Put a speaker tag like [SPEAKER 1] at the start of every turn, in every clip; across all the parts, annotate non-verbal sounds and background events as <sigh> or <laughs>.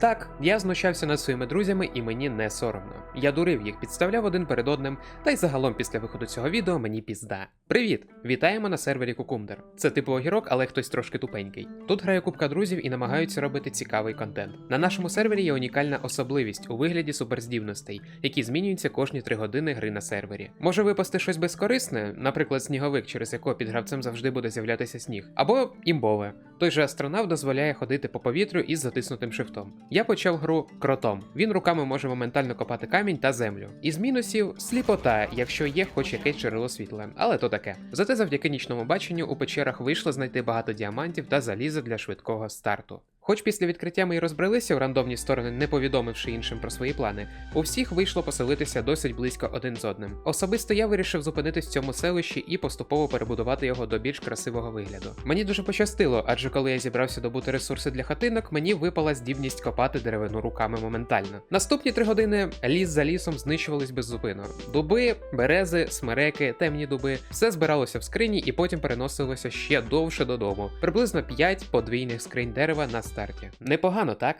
[SPEAKER 1] Так, я знущався над своїми друзями і мені не соромно. Я дурив їх, підставляв один перед одним, та й загалом після виходу цього відео мені пізда. Привіт! Вітаємо на сервері Кукумдер. Це типу огірок, але хтось трошки тупенький. Тут грає купка друзів і намагаються робити цікавий контент. На нашому сервері є унікальна особливість у вигляді суперздібностей, які змінюються кожні 3 години гри на сервері. Може випасти щось безкорисне, наприклад, сніговик, через якого під гравцем завжди буде з'являтися сніг, або імбове. Той же астронавт дозволяє ходити по повітрю із затиснутим шифтом. Я почав гру кротом. Він руками може моментально копати камінь та землю. Із мінусів сліпота, якщо є хоч якесь джерело світла, але то таке. Зате завдяки нічному баченню у печерах вийшло знайти багато діамантів та заліза для швидкого старту. Хоч після відкриття ми й розбрелися у рандомні сторони, не повідомивши іншим про свої плани, у всіх вийшло поселитися досить близько один з одним. Особисто я вирішив зупинитись в цьому селищі і поступово перебудувати його до більш красивого вигляду. Мені дуже пощастило, адже коли я зібрався добути ресурси для хатинок, мені випала здібність копати деревину руками моментально. Наступні три години ліс за лісом знищувались беззупинно. Дуби, берези, смереки, темні дуби все збиралося в скрині і потім переносилося ще довше додому. Приблизно 5 подвійних скринь дерева на старті. Непогано, так?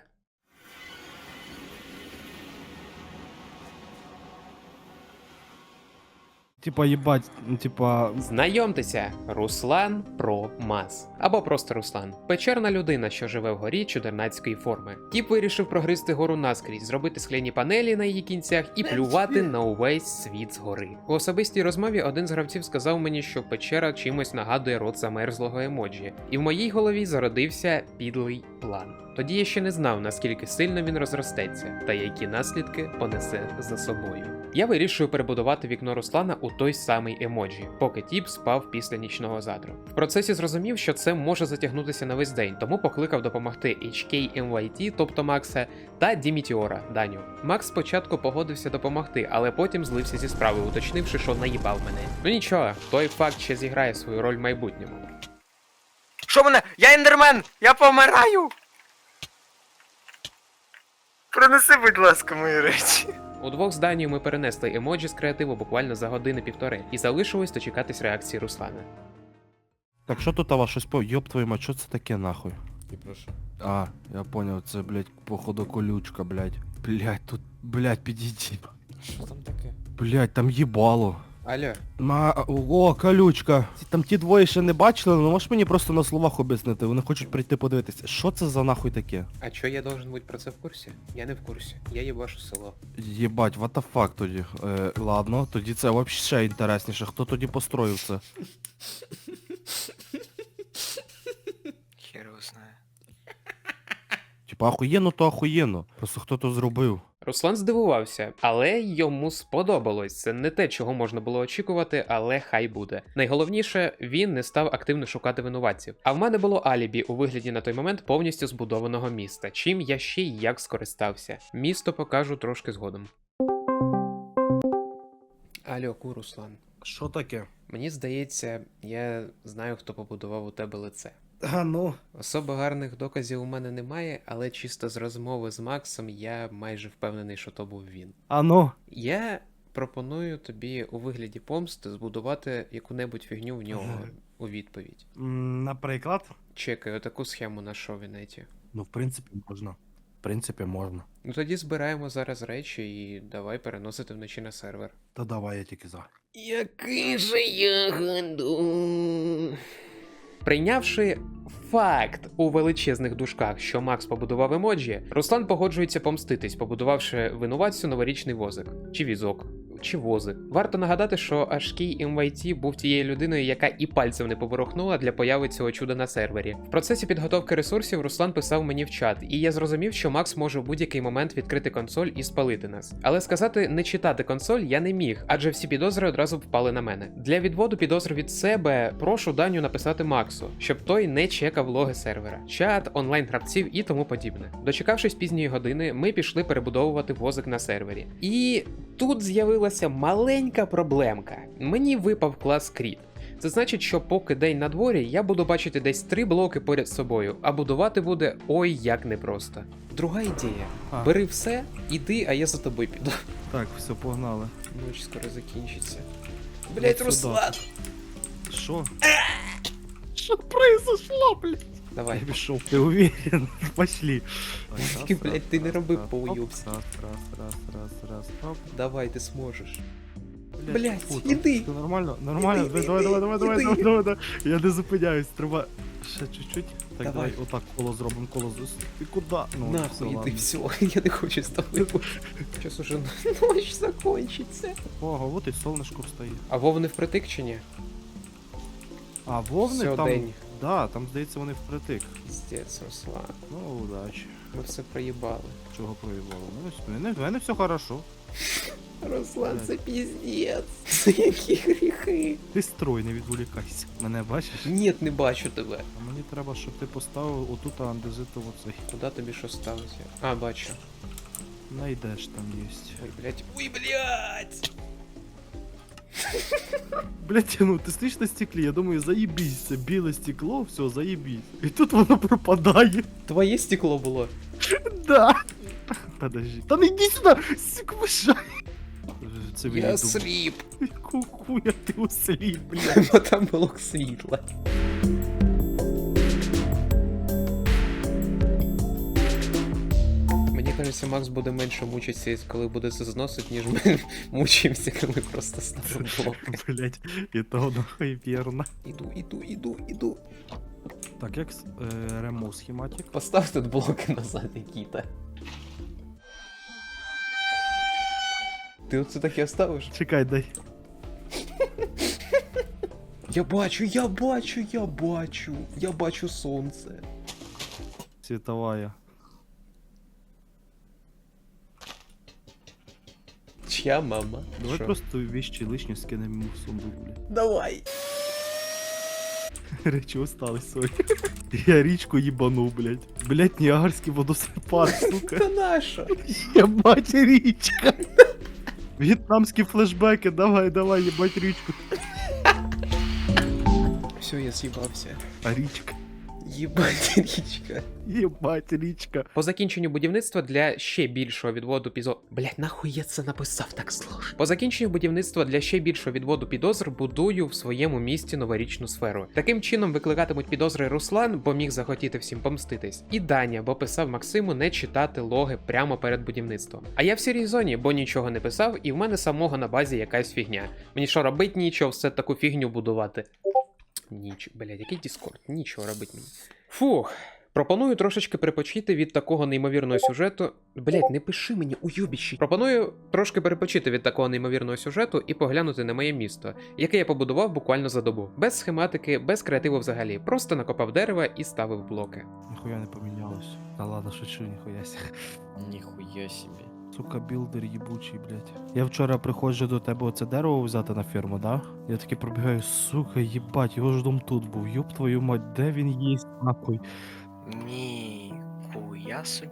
[SPEAKER 2] Типа, їбать, ну, типа,
[SPEAKER 1] Знайомтеся, Руслан Про Маз. Або просто Руслан. Печерна людина, що живе вгорі чудернацької форми. Тіп вирішив прогризти гору наскрізь, зробити скляні панелі на її кінцях і плювати на увесь світ згори. У особистій розмові один з гравців сказав мені, що печера чимось нагадує рот замерзлого емоджі, і в моїй голові зародився підлий план. Тоді я ще не знав, наскільки сильно він розростеться, та які наслідки понесе за собою. Я вирішую перебудувати вікно Руслана у той самий емоджі, поки тіп спав після нічного задру. В процесі зрозумів, що це може затягнутися на весь день, тому покликав допомогти HKMYT, тобто Макса, та Дімітіора Даню. Макс спочатку погодився допомогти, але потім злився зі справи, уточнивши, що наїбав мене. Ну нічого, той факт ще зіграє свою роль в майбутньому.
[SPEAKER 3] Що мене? Я ендермен! Я помираю! Принеси, будь ласка, мої речі.
[SPEAKER 1] Удвох двох Данією ми перенесли емоджі з креативу буквально за години-півтори, і залишилось дочекатись реакції Руслана.
[SPEAKER 2] так що тут ава щось по. Йоп твою мать, що це таке нахуй?
[SPEAKER 4] І прошу.
[SPEAKER 2] А, я поняв, це, блядь, походу колючка, блядь. Блядь, тут, блядь, підійди.
[SPEAKER 4] Що там таке?
[SPEAKER 2] Блядь, там їбало.
[SPEAKER 4] Алло,
[SPEAKER 2] На, о, колючка. Там ті двоє ще не бачили, ну можеш мені просто на словах об'яснити, вони хочуть прийти подивитися. Що це за нахуй таке?
[SPEAKER 1] А чо я должен бути про це в курсі? Я не в курсі. Я їбашу село.
[SPEAKER 2] Єбать, what the fuck тоді. Е, ладно, тоді це вообще інтересніше. Хто тоді построїв це? Типа ахуєнно, то ахуєнно. Просто хто то зробив.
[SPEAKER 1] Руслан здивувався, але йому сподобалось. Це не те, чого можна було очікувати, але хай буде. Найголовніше, він не став активно шукати винуватців. А в мене було алібі у вигляді на той момент повністю збудованого міста, чим я ще й як скористався. Місто покажу трошки згодом. Алло, ку, Руслан.
[SPEAKER 2] Що таке?
[SPEAKER 1] Мені здається, я знаю, хто побудував у тебе лице.
[SPEAKER 2] А ну.
[SPEAKER 1] Особо гарних доказів у мене немає, але чисто з розмови з Максом я майже впевнений, що то був він.
[SPEAKER 2] А ну.
[SPEAKER 1] Я пропоную тобі у вигляді помсти збудувати яку-небудь фігню в нього
[SPEAKER 2] Ага.
[SPEAKER 1] у відповідь.
[SPEAKER 2] М, Наприклад?
[SPEAKER 1] Чекай, отаку схему на шовінеті.
[SPEAKER 2] Ну, в принципі, можна. В принципі, можна.
[SPEAKER 1] Ну тоді збираємо зараз речі і давай переносити вночі на сервер.
[SPEAKER 2] Та давай я тільки за.
[SPEAKER 1] Який же я ганду. Прийнявши факт у величезних душках, що Макс побудував емоджі, Руслан погоджується помститись, побудувавши винуватцю новорічний возик чи візок. Чи возик. Варто нагадати, що Ашкій MYT був тією людиною, яка і пальцем не поворухнула для появи цього чуда на сервері. В процесі підготовки ресурсів Руслан писав мені в чат, і я зрозумів, що Макс може в будь-який момент відкрити консоль і спалити нас. Але сказати не читати консоль я не міг, адже всі підозри одразу впали на мене. Для відводу підозр від себе прошу Даню написати Максу, щоб той не чекав логи сервера, чат, онлайн гравців і тому подібне. Дочекавшись пізньої години, ми пішли перебудовувати возик на сервері. І тут з'явилася маленька проблемка. Мені випав клас Кріт. Це значить, що поки день на дворі, я буду бачити десь три блоки поряд з собою, а будувати буде ой як непросто. Друга ідея:
[SPEAKER 2] А.
[SPEAKER 1] бери все, іди, а я за тобою піду.
[SPEAKER 2] Так, все, погнали.
[SPEAKER 1] Ніч скоро закінчиться.
[SPEAKER 2] Блядь, Руслан! Що? Що произошло, блядь?
[SPEAKER 1] Давай.
[SPEAKER 2] Я пішов, ти уверен? Пошли.
[SPEAKER 1] Тільки, блядь, ти не роби
[SPEAKER 2] Раз,
[SPEAKER 1] по
[SPEAKER 2] оп. Раз, раз, раз, раз, раз, оп.
[SPEAKER 1] Давай, ти зможеш.
[SPEAKER 2] Блядь,
[SPEAKER 1] Блядь, іди.
[SPEAKER 2] Нормально, нормально.
[SPEAKER 1] Іди,
[SPEAKER 2] давай, давай, давай, давай,
[SPEAKER 1] іди.
[SPEAKER 2] давай, давай, давай. Я не зупиняюсь, треба. Ще чуть-чуть. Так,
[SPEAKER 1] Давай.
[SPEAKER 2] давай, отак коло зробимо, коло зробимо. Ти куди? Ну,
[SPEAKER 1] Нахуй, іди, все, <laughs> я не хочу з тобою. <laughs> Зараз уже ночь закончиться.
[SPEAKER 2] Ого, от і сонечко встає.
[SPEAKER 1] А вовни впритик чи ні?
[SPEAKER 2] А вовни
[SPEAKER 1] Все,
[SPEAKER 2] там.
[SPEAKER 1] день.
[SPEAKER 2] Да, там здається вони впритик.
[SPEAKER 1] Піздець, Руслан.
[SPEAKER 2] Ну, удачі.
[SPEAKER 1] Ми все проїбали.
[SPEAKER 2] Чого проїбало? У мене, в мене все хорошо.
[SPEAKER 1] Руслан,
[SPEAKER 2] це
[SPEAKER 1] піздець. <laughs> Це які гріхи.
[SPEAKER 2] Ти строй, не відволікайся. Мене бачиш?
[SPEAKER 1] Ні, не бачу тебе.
[SPEAKER 2] А мені треба, щоб ти поставив отут андезиту оцей.
[SPEAKER 1] Куди тобі що ставити? А, бачу.
[SPEAKER 2] Найдеш там єсть.
[SPEAKER 1] Ой, блядь. Ой, блядь! <laughs>
[SPEAKER 2] Блять, ну ти стоїш на стеклі, я думаю, заїбісь, це біле стекло, все, заїбісь. І тут воно пропадає.
[SPEAKER 1] Твоє стекло було. <laughs>
[SPEAKER 2] Да. Подожди. Та не йди сюди! Сік мишай! Це
[SPEAKER 1] Я
[SPEAKER 2] я
[SPEAKER 1] сліп. <laughs>
[SPEAKER 2] Яку хуя ти усліп, блядь.
[SPEAKER 1] Бо там було світло. Мені Макс буде менше мучитися, коли буде це зносить, ніж ми <laughs> мучаємося, коли просто ставимо блок. <laughs>
[SPEAKER 2] Блять, і то вірно.
[SPEAKER 1] Іду, іду, іду, іду.
[SPEAKER 2] Так, як е, ремов схематик?
[SPEAKER 1] Постав тут блоки назад, Нікіта. Ти оце таке оставиш?
[SPEAKER 2] Чекай, дай.
[SPEAKER 1] Я бачу, я бачу, я бачу. Я бачу сонце.
[SPEAKER 2] Світовая.
[SPEAKER 1] Чия мама?
[SPEAKER 2] Давай
[SPEAKER 1] Що?
[SPEAKER 2] просто вещи лишні скинемо йому в сундук, блядь.
[SPEAKER 1] Давай. <laughs>
[SPEAKER 2] Речі остались сьогодні. <laughs> Я річку їбанув, блядь. Блядь, Ніагарський водоспад, <laughs> сука.
[SPEAKER 1] Та наша.
[SPEAKER 2] Єбать річка. В'єтнамські флешбеки, давай, давай, їбать річку.
[SPEAKER 1] Все, я з'їбався.
[SPEAKER 2] А річка.
[SPEAKER 1] Єбать річка.
[SPEAKER 2] Єбать річка.
[SPEAKER 1] По закінченню будівництва для ще більшого відводу підозр... Блять, нахуй я це написав так сложно. По закінченню будівництва для ще більшого відводу підозр будую в своєму місті новорічну сферу. Таким чином викликатимуть підозри Руслан, бо міг захотіти всім помститись. І Даня, бо писав Максиму не читати логи прямо перед будівництвом. А я в сірій зоні, бо нічого не писав, і в мене самого на базі якась фігня. Мені що робить нічого, все таку фігню будувати. Ніч, блядь, який Діскорд? Нічого робить мені. Фух. Пропоную трошечки перепочити від такого неймовірного сюжету. Блять, не пиши мені уйобіщі. Пропоную трошки перепочити від такого неймовірного сюжету і поглянути на моє місто, яке я побудував буквально за добу. Без схематики, без креативу взагалі. Просто накопав дерева і ставив блоки.
[SPEAKER 2] Ніхуя не помінялось. Та ладно, шучу, ніхуя сі.
[SPEAKER 4] Ніхуя собі.
[SPEAKER 2] Сука, білдер їбучий, блядь. Я вчора приходжу до тебе оце дерево взяти на ферму, да? Я таки пробігаю, сука, їбать, його ж дом тут був. Йоп твою мать, де він є, нахуй?
[SPEAKER 3] Ніхуя собі.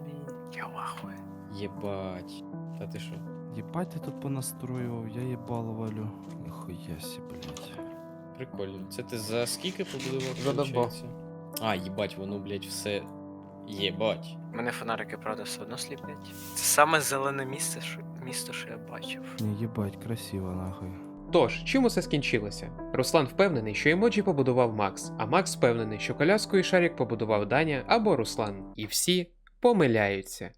[SPEAKER 3] Я вахує.
[SPEAKER 4] Єбать. Та ти що?
[SPEAKER 2] Єбать ти тут понастроював, я їбало валю. Ніхуя сі, блядь.
[SPEAKER 4] Прикольно. Це ти за скільки побудував?
[SPEAKER 1] За добу.
[SPEAKER 4] А, їбать, воно, блядь, все. Єбать.
[SPEAKER 3] Мене фонарики, правда, все одно сліплять. Це саме зелене місце, що, місто, що я бачив.
[SPEAKER 2] Ні, їбать, красиво, нахуй.
[SPEAKER 1] Тож, чим усе скінчилося? Руслан впевнений, що емоджі побудував Макс, а Макс впевнений, що коляску і шарик побудував Даня або Руслан. І всі помиляються.